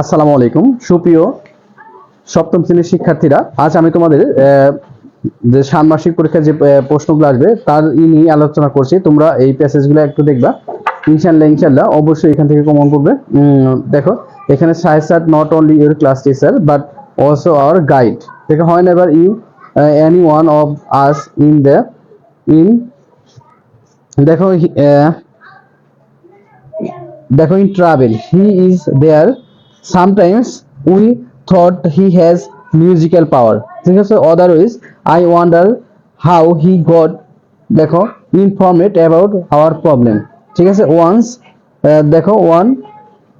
আসসালামু আলাইকুম। সুপ্রিয় সপ্তম শ্রেণির শিক্ষার্থীরা, আজ আমি তোমাদের যে ষান্মাসিক পরীক্ষার যে প্রশ্নগুলো আসবে, তার ই নিয়ে আলোচনা করছি। তোমরা এই প্যাসেজগুলো একটু দেখবা। ইনশাল্লাহ ইনশাল্লাহ অবশ্যই এখান থেকে কমন করবে দেখো, এখানে সাই sir not only your class teacher but also our guide দেখো হয় never you any one of us in the in দেখো দেখো in travel he is there sometimes we thought he has musical power ঠিক আছে? Otherwise I wonder how he got দেখো informed about our problem ঠিক আছে? Once দেখো one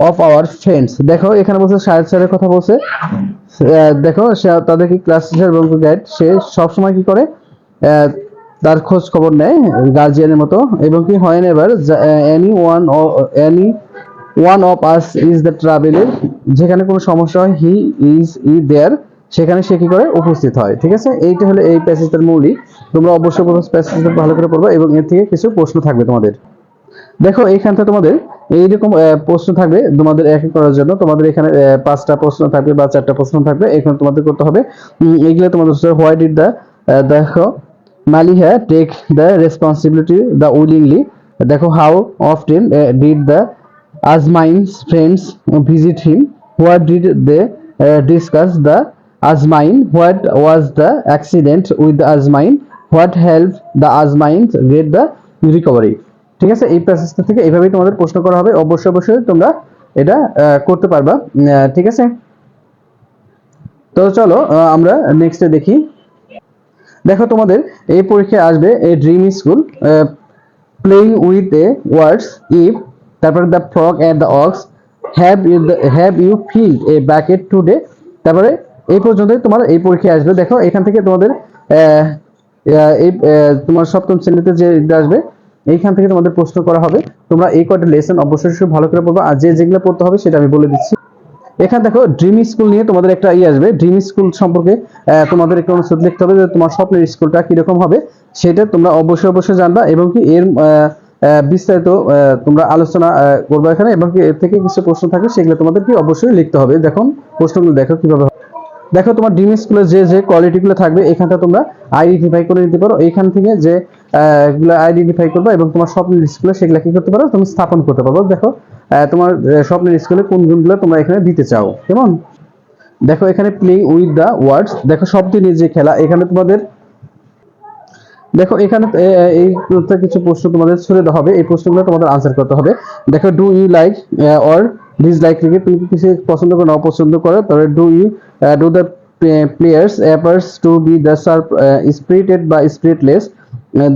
of our friends দেখো, এখানে বলছে সাহেব স্যারের কথা বলছে। দেখো, সে তাদের কি ক্লাস টিচার এবং গাইড সে সবসময় কি করে? তার খোঁজ খবর নেয় গার্জিয়ানের মতো। এবং কি হয় এবার? Any one any one of us is the ট্রাভেলের যেখানে কোনো সমস্যা হয় হি ইজ ই দেয়ার সেখানে সে কি করে? উপস্থিত হয়, ঠিক আছে? এইটা হলো এই প্যাসেজটার মৌলিক। তোমরা অবশ্যই প্যাসেজটা ভালো করে পড়বে এবং এর থেকে কিছু প্রশ্ন থাকবে তোমাদের। দেখো এইখানটা তোমাদের এইরকম প্রশ্ন থাকবে তোমাদের এক করার জন্য। তোমাদের এখানে পাঁচটা প্রশ্ন থাকবে বা চারটা প্রশ্ন থাকবে। এখানে তোমাদের করতে হবে এইগুলো তোমাদের হোয়াই ডিড দ্য দেখো, Maliha take the responsibility the willingly দেখো how of often did the Azmain's friends visit him what did they discuss the Azmain what was the accident with the Azmain what help the Azmain get the recovery ঠিক আছে, এই প্রসেসটা থেকে এইভাবেই তোমাদের প্রশ্ন করা হবে। অবশ্যই অবশ্যই তোমরা এটা করতে পারবা। ঠিক আছে? তো চলো আমরা নেক্সটে দেখি। দেখো তোমাদের, এই পরীক্ষায় আসবে a dream school playing with a words if তারপরে the frog and the ox have have you filled a bucket today তারপরে এই পর্যন্তই তোমার এই পরীক্ষায় আসবে। দেখো, এখান থেকে তোমাদের এই তোমার সপ্তম শ্রেণীতে যে আসবে, এইখান থেকে তোমাদের প্রশ্ন করা হবে। তোমরা এই কয়টা লেসন অবশ্যই ভালো করে পড়বা। আর যে যেগুলো পড়তে হবে সেটা আমি বলে দিচ্ছি। এখানে দেখো ড্রিম স্কুল নিয়ে তোমাদের একটা ই আসবে। ড্রিম স্কুল সম্পর্কে তোমাদের একটা অনুচ্ছেদ লিখতে হবে যে তোমার স্বপ্নের স্কুলটা কীরকম হবে, সেটা তোমরা অবশ্যই অবশ্যই জানবা এবং কি এর বিস্তারিত তোমরা আলোচনা করবে এখানে এবং এর থেকে কিছু প্রশ্ন থাকে সেগুলো তোমাদের কি অবশ্যই লিখতে হবে। দেখো প্রশ্নগুলো দেখো কীভাবে দেখো তোমার ড্রিম স্কুলের যে যে কোয়ালিটিগুলো থাকবে এখানটা তোমরা আইডেন্টিফাই করে নিতে পারো। এখান থেকে যে আহ, গুলো আইডেন্টিফাই করবে এবং তোমার স্বপ্নের স্কুলে সেগুলো কি করতে পারো তুমি স্থাপন করতে পারো দেখো তোমার স্বপ্নের স্কুলে কোন গুণগুলো তোমরা এখানে দিতে চাও। কেমন? দেখো এখানে প্লেইং উইথ দ্য ওয়ার্ডস দেখো শব্দ নিয়ে যে খেলা এখানে তোমাদের দেখো, এখানে এই কিছু প্রশ্ন তোমাদের ছুড়ে দেওয়া হবে। এই প্রশ্নগুলো তোমাদের আনসার করতে হবে। দেখো do you like or dislike cricket তুমি কিছু পছন্দ করো না অপছন্দ করো তাহলে do you do the players appears to be the spirited বা স্পিরিটলেস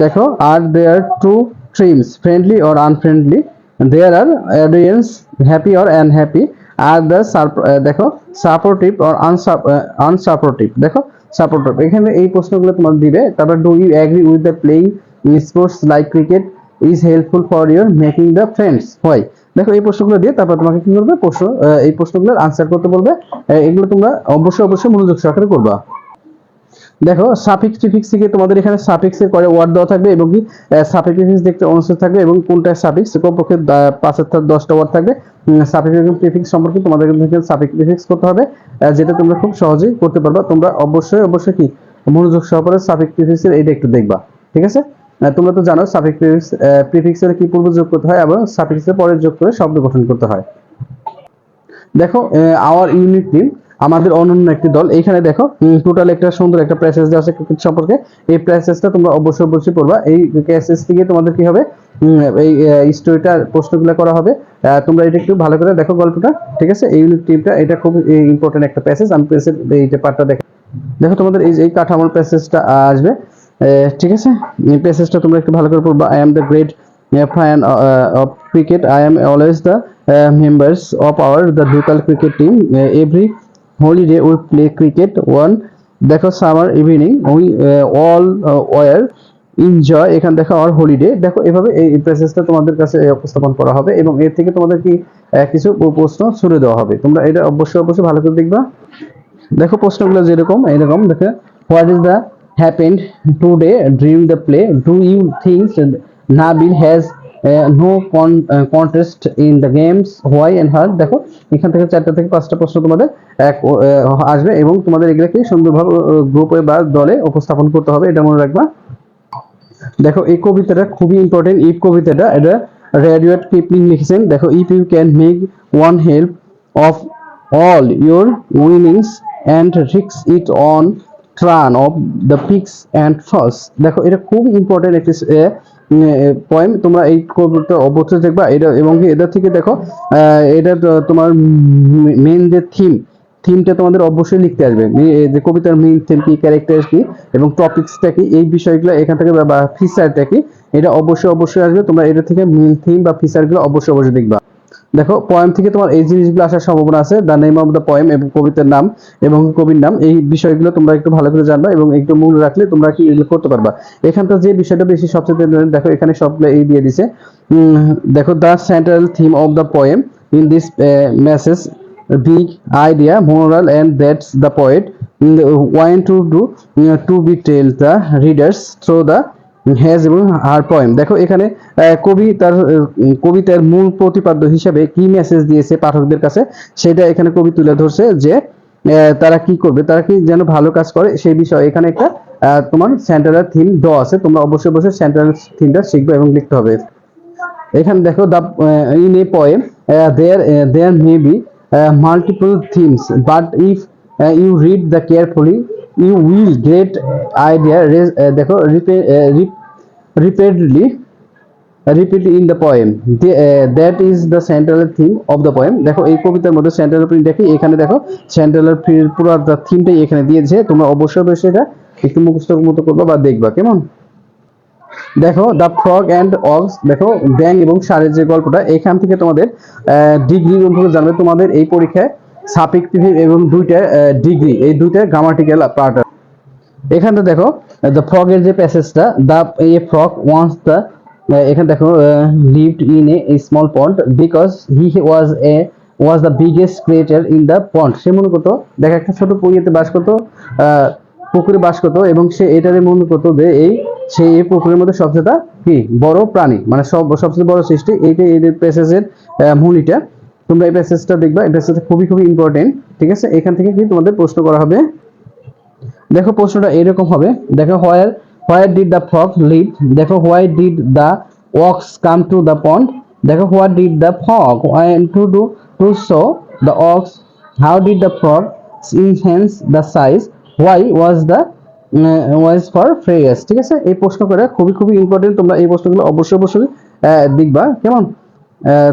দেখো are there two teams friendly or unfriendly there are audience happy or unhappy are the দেখো সাপোর্টিভ অর আনসাপোর্টিভ দেখো সাপোর্টিভ এখানে এই প্রশ্নগুলো তোমার দিবে। তারপর do you agree with the playing sports like cricket is helpful for your making the friends হয়। দেখো, এই প্রশ্নগুলো দিয়ে তারপর তোমাকে কি করবে? প্রশ্ন এই প্রশ্নগুলোর আনসার করতে বলবে। এগুলো তোমরা অবশ্যই অবশ্যই মনোযোগ সহকারে করবা। দেখো সাফিক্স প্রিফিক্স থেকে তোমাদের এখানে সাফিক্সের করে ওয়ার্ড দেওয়া থাকবে এবং কি সাফিক্স প্রিফিক্স দেখতে অনুচ্ছেদ থাকবে এবং কোনটা সাফিক্স কমপক্ষে পাঁচের দশটা ওয়ার্ড থাকবে। সাফিক্স প্রিফিক্স সম্পর্কে তোমাদের থেকে সাফিক্স প্রিফিক্স করতে হবে যেটা তোমরা খুব সহজেই করতে পারবা। তোমরা অবশ্যই অবশ্যই কি, মনোযোগ সহকারে সাফিক্স প্রিফিক্সের এইটা একটু দেখবা, ঠিক আছে? তোমরা তো জানো সাফিক্স প্রিফিক্স প্রিফিক্সের কি পূর্ব যোগ করতে হয় এবং সাফিক্সের পরে যোগ করে শব্দ গঠন করতে হয়। দেখো আওয়ার ইউনিট টিম আমাদের অনন্য একটি দল। এইখানে দেখো টোটাল একটা সুন্দর একটা প্যাসেজ আছে ক্রিকেট সম্পর্কে। এই প্যাসেজটা তোমরা অবশ্যই অবশ্যই পড়বা। এই প্যাসেজ থেকে তোমাদের কি হবে? এই স্টোরিটা প্রশ্নগুলো করা হবে। তোমরা এটা একটু ভালো করে দেখো গল্পটা ঠিক আছে? এই ইউনিট টিমটা এটা খুব ইম্পর্টেন্ট একটা প্যাসেজ আমি প্যাসেজ এইটা পার্টটা দেখো দেখো তোমাদের এই যে এই কাঠামোর প্যাসেজটা আসবে। ঠিক আছে? এই প্যাসেজটা তোমরা একটু ভালো করে পড়বা। I am the great fan uh, of cricket. I am the the of our of our cricket team every holiday, we play cricket. One, দেখো summer evening we all were enjoy এখানে দেখো আর হলিডে দেখো এভাবে এই প্যাসেজটা তোমাদের কাছে উপস্থাপন করা হবে এবং এর থেকে তোমাদের কি কিছু প্রশ্ন ছুড়ে দেওয়া হবে। তোমরা এটা অবশ্যই অবশ্যই ভালো করে দেখবা। দেখো প্রশ্নগুলো যেরকম এরকম দেখো what is the happened today dream the play do you think Nabil has no contest in the games why and her দেখো, এখান থেকে চারটা থেকে পাঁচটা প্রশ্ন তোমাদের এক আসবে এবং তোমাদের এগুলোকে সুন্দরভাবে গ্রুপে বা দলে উপস্থাপন করতে হবে, এটা মনে রাখবা। দেখো, এই কবিতাটা খুবই ইম্পর্টেন্ট ইফ কবিতাটা, এটা রেডিওয়েট কিপলিং লিখেছেন। দেখো if you can make one heap of all your winnings and রিক্স it on turn of the picks and falls দেখো, এটা খুব ইম্পর্টেন্ট একটি পয়েম তোমরা এই কবিতা অবশ্যই দেখবা। এটা এবং এটা থেকে দেখো এটা তোমার মেন যে থিম থিমটা তোমাদের অবশ্যই লিখতে আসবে। যে কবিতার মেইন থিম কি ক্যারেক্টার কি, এবং টপিকসটা কি, এই বিষয়গুলো এখান থেকে বা ফিচারটা কি, এটা অবশ্যই অবশ্যই আসবে। তোমরা এটা থেকে মেইন থিম বা ফিচারগুলো অবশ্যই অবশ্যই দেখবা। দেখো পয়েম থেকে তোমার এই জিনিসগুলো আসার সম্ভাবনা আছে। The name of the poem এবং কবিতার নাম এবং কবির নাম এই বিষয়গুলো তোমরা একটু ভালো করে জানবা এবং একটু মূল রাখলে তোমরা কি করতে পারবা। এখানকার যে বিষয়টা বেশি সবচেয়ে দেখো এখানে সবগুলো এই দিয়ে দিছে দেখো the central theme of the poem in this message big idea moral and that's the poet mm, to do to be tell the readers through the has এবং হার পয়েম দেখো এখানে কবি তার কবিতার মূল প্রতিপাদ্য হিসাবে কি মেসেজ দিয়েছে পাঠকদের কাছে, সেটা এখানে কবি তুলে ধরছে যে তারা কি করবে, তারা কি যেন ভালো কাজ করে সেই বিষয়ে। এখানে একটা তোমার সেন্ট্রাল থিম দ আছে, তোমরা অবশ্যই অবশ্যই সেন্ট্রাল থিমটা শিখবে এবং লিখতে হবে। এখানে দেখো the in a poem there there may be multiple themes but if you read the carefully you will get idea দেখো repeatedly repeat in the poem that is the central theme of the poem দেখো, এই কবিতার মধ্যে central print দেখি, এখানে দেখো central পুরো থিমটাই এখানে দিয়েছে। তোমরা অবশ্যই অবশ্যই এটা একটু মুখস্থ মতো করবা বা দেখবা, কেমন? দেখো দ্য ফ্রগ অ্যান্ড অক্স দেখো ব্যাং এবং সারের যে গল্পটা, এখান থেকে তোমাদের ডিগ্রি সম্পর্কে জানবে তোমাদের এই পরীক্ষায় সাপেক্টিভ এবং দুইটা ডিগ্রি এই দুইটা গ্রামাটিক্যাল পার্ট এখানটা দেখো দ্য ফ্রগের যে প্যাসেজটা the a frog once the এখানে দেখো lived in a small pond because he was a was the biggest creature in the pond সে মনে করতো, দেখো, একটা ছোট পুকুরিতে বাস করতো পুকুরে বাস করতো এবং সে এটারে মনে করতো যে এই, সে এই পুকুরের মধ্যে সবচেয়ে কি, বড় প্রাণী মানে সব, সবচেয়ে বড় সৃষ্টি, এইটা এই প্যাসেজের মূলিটা তোমরা এই প্যাসেজটা দেখবা, এই প্যাসেজটা খুবই খুবই ইম্পর্টেন্ট ঠিক আছে? এখান থেকে কি তোমাদের প্রশ্ন করা হবে দেখো প্রশ্নটা এরকম হবে। দেখো where where did the frog live দেখো why did the ox come to the pond দেখো what did the frog to do to show the ox how did the frog enhance the size why was the wise for ফ্রেয়াস ঠিক আছে? এই প্রশ্ন করে খুবই খুবই important তোমরা এই প্রশ্নগুলো অবশ্যই অবশ্যই দেখবা। কেমন?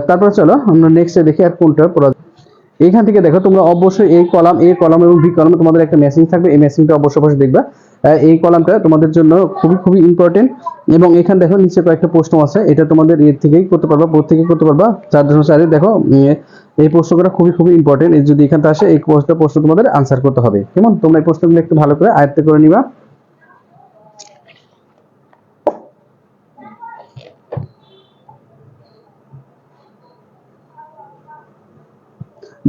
তারপর চলো আমরা নেক্সটে দেখি আর কোনটা পড়া এইখান থেকে দেখো, তোমরা অবশ্যই এই কলাম এ কলাম এবং বি কলামে তোমাদের একটা মেসেজ থাকবে। এই মেসেজটা অবশ্যই অবশ্যই দেখবা। এই কলামটা তোমাদের জন্য খুবই খুবই ইম্পর্টেন্ট এবং এখানে দেখো, নিচে কয়েকটা প্রশ্ন আছে। এটা তোমাদের এর থেকেই করতে পারবা বোর্ড থেকে করতে পারবা। চার দশম চারে দেখো এই প্রশ্নগুলো খুবই খুবই ইম্পর্টেন্ট এই যদি এখান আসে, এই প্রশ্নটা প্রশ্ন তোমাদের আনসার করতে হবে। কেমন? তোমরা এই প্রশ্নগুলো একটু ভালো করে আয়ত্ত করে নিবা।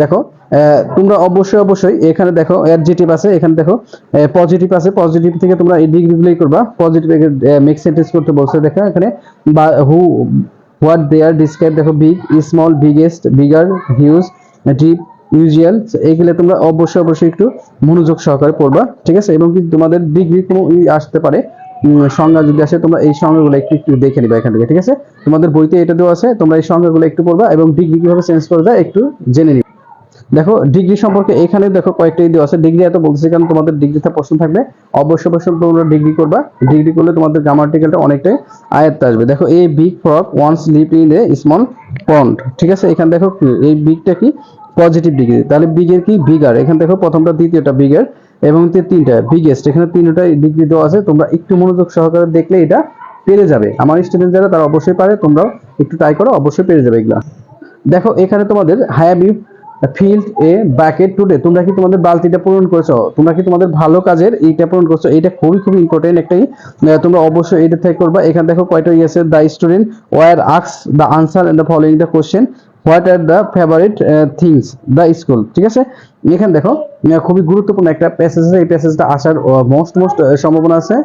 দেখো তোমরা অবশ্যই অবশ্যই এখানে দেখো অ্যাডজেটিভ আছে, এখানে দেখো পজিটিভ আছে পজিটিভ থেকে তোমরা এই ডিগ্রিগুলোই করবা পজিটিভ মেক সেন্টেন্স করতে বলছে, দেখো এখানে, বা who what they are describe দেখো big small biggest bigger huge deep usual এইগুলো তোমরা অবশ্যই অবশ্যই একটু মনোযোগ সহকারে পড়বা, ঠিক আছে? এবং কি তোমাদের ডিগ্রি কোনো আসতে পারে সংজ্ঞা যদি আসে, তোমরা এই সংজ্ঞাগুলো একটু একটু দেখে নিবা এখান থেকে, ঠিক আছে? তোমাদের বইতে এটা দেওয়া আছে, তোমরা এই সংজ্ঞাগুলো একটু পড়বা এবং ডিগ্রি কীভাবে চেঞ্জ করে যায় একটু জেনে নিবা। দেখো ডিগ্রি সম্পর্কে এখানে দেখো কয়েকটা দেওয়া আছে। ডিগ্রি এত বলতেছি কারণ তোমাদের ডিগ্রিতে প্রশ্ন থাকবে। অবশ্যই অবশ্যই তোমরা ডিগ্রি করবা। ডিগ্রি করলে তোমাদের গ্রামাটিক্যালটা অনেকটাই আয়ত্তে আসবে। দেখো, এই big frog once live in a small pond ঠিক আছে? এখানে দেখো এই বিগটা কি? পজিটিভ ডিগ্রি তাহলে বিগের কি? বিগার এখানে দেখো প্রথমটা, দ্বিতীয়টা বিগের এবং তিনটা বিগেস্ট এখানে তিনটা ডিগ্রি দেওয়া আছে। তোমরা একটু মনোযোগ সহকারে দেখলে এটা পেরে যাবে। আমার স্টুডেন্ট যারা, তারা অবশ্যই পারে। তোমরাও একটু ট্রাই করো, অবশ্যই পেরে যাবে এগুলা। দেখো, এখানে তোমাদের you filled a bucket today তোমরা কি তোমাদের বালতিটা পূরণ করেছ? তোমরা কি তোমাদের ভালো কাজের এইটা পূরণ করছ? এটা খুবই খুবই ইম্পর্টেন্ট একটাই তোমরা অবশ্যই এটা থেকে করবা। এখানে দেখো কয়টা ইয়ে আছে? The student were আক্স the answer and the following the question what are the favourite things the school ঠিক আছে? এখানে দেখো খুবই গুরুত্বপূর্ণ একটা প্যাসেজ আছে। এই প্যাসেজটা আসার মোস্ট মোস্ট সম্ভাবনা আছে।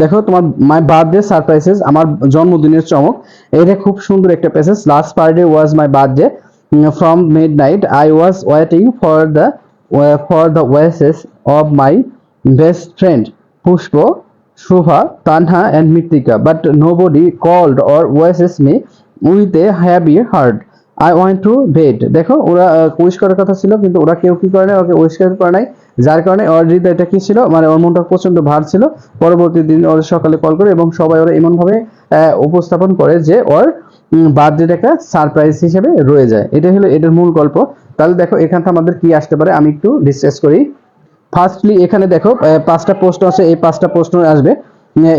দেখো, তোমার মাই বার্থডে সারপ্রাইজেস আমার জন্মদিনের চমক। এটা খুব সুন্দর একটা passage last Friday was my birthday from midnight I was waiting for the for the wishes of my best friend Pushpa Shubha, Tanha, and Mitika, but nobody called or wishes me with a heavy heart. I want to bed. দেখো ওরা wish করার কথা ছিল কিন্তু ওরা কেউ কি করে নাই? ওকে উইশ করে নাই। যার কারণে ওর হৃদয়টা কি ছিল? মানে ওর মনটা প্রচণ্ড ভার ছিল। পরবর্তী দিন ওর সকালে কল করে এবং সবাই ওরা এমন ভাবে আহ, উপস্থাপন করে যে ওর বার্থডেটা একটা সারপ্রাইজ হিসেবে রয়ে যায়। এটা হলো এটার মূল গল্প। তাহলে দেখো, এখান থেকে আমাদের কি আসতে পারে, আমি একটু ডিসকাস করি। ফার্স্টলি এখানে দেখো পাঁচটা প্রশ্ন আছে, এই পাঁচটা প্রশ্ন আসবে।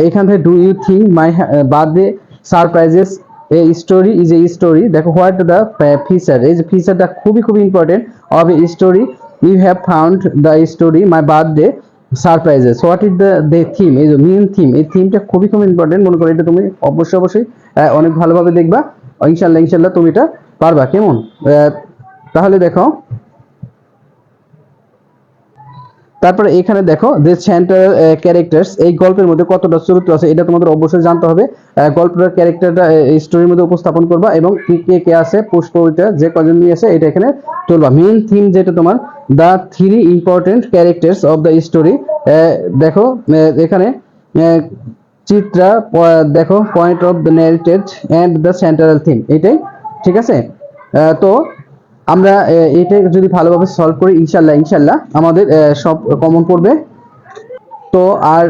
এখান থেকে do you think my birthday surprises a story is a story দেখো হোয়াট দ্য ফিচার এই যে ফিচারটা খুবই খুবই important of a story you have found the story my birthday surprises what is the they theme এই যে main theme এই থিমটা খুবই খুব ইম্পর্টেন্ট মনে করো এটা তুমি অবশ্যই অবশ্যই অনেক ভালোভাবে দেখবা। ইনশাল্লাহ ইনশাল্লাহ তুমি এটা পারবা। কেমন? তাহলে দেখো তারপরে এখানে দেখো যে সেন্টার ক্যারেক্টার্স এই গল্পের মধ্যে কতটা চরিত্র আছে, এটা তোমাদের অবশ্যই জানতে হবে। গল্পটার ক্যারেক্টারটা স্টোরির মধ্যে উপস্থাপন করবা এবং কি, কে কে আছে পুষ্প ওইটা যে কজন নিয়ে আছে, এটা এখানে তুলবা। মেইন থিম যেটা তোমার the three important characters of the story দেখো এখানে চিত্রা দেখো point of the narrated and the central theme এটাই, ঠিক আছে? তো আমরা এটা যদি ভালোভাবে সলভ করি, ইনশাল্লাহ ইনশাল্লাহ আমাদের সব কমন পড়বে। তো আর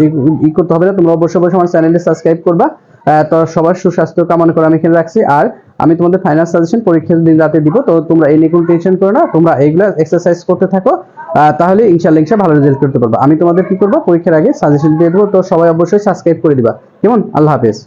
ই- করতে হবে না, তোমরা অবশ্যই অবশ্যই আমার চ্যানেলটি সাবস্ক্রাইব করবা। তো সবার সুস্বাস্থ্য কামনা করে আমি এখানে রাখছি। আর আমি তোমাদের ফাইনাল সাজেশন পরীক্ষার দিন রাতে দিব। তো তোমরা এই নিয়ে কোনো টেনশন করো না, তোমরা এইগুলা এক্সারসাইজ করতে থাকো। তাহলে ইনশাল্লাহ ইনশাল্লাহ ভালো রেজাল্ট করতে পারবা। আমি তোমাদের কি করব? পরীক্ষার আগে সাজেশন দিয়ে দেবো। তো সবাই অবশ্যই সাবস্ক্রাইব করে দিবা। কেমন? আল্লাহ হাফেজ।